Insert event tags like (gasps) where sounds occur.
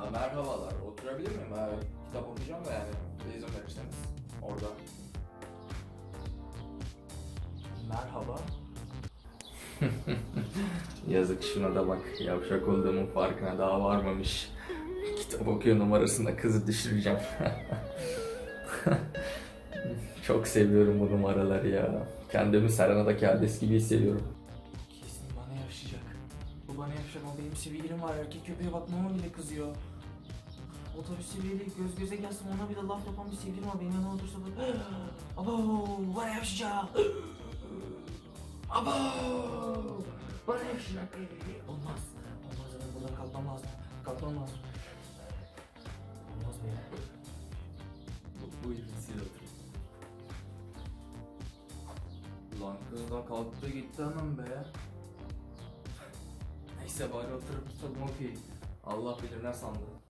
Ha, merhabalar. Oturabilir miyim? Ha, kitap okuyacağım da yani. İzin verirseniz. Orada. Merhaba. (laughs) Yazık şuna da bak. Yavşak olduğumun farkına daha varmamış. Kitap okuyor numarasında kızı düşüreceğim. (laughs) Çok seviyorum bu numaraları ya. Kendimi Serena'daki Hades gibi hissediyorum. Bana yaşayacak ama benim sevgilim var. Erkek köpeğe bakmama bile kızıyor. Otobüs seviyeli göz göze gelsem ona bile laf yapan bir sevgilim var. Benim yanıma otursa da... (gasps) Abo bana yaşayacak. (gasps) Abo bana yaşayacak. Olmaz. Olmaz hemen buradan kalkmam lazım. Kalkmam lazım. Olmaz. Bu, buyurun siz oturun. Lan kız da kalktı gitti hemen be. Neyse bari oturup kitabımı okuyayım. Allah bilir ne sandı.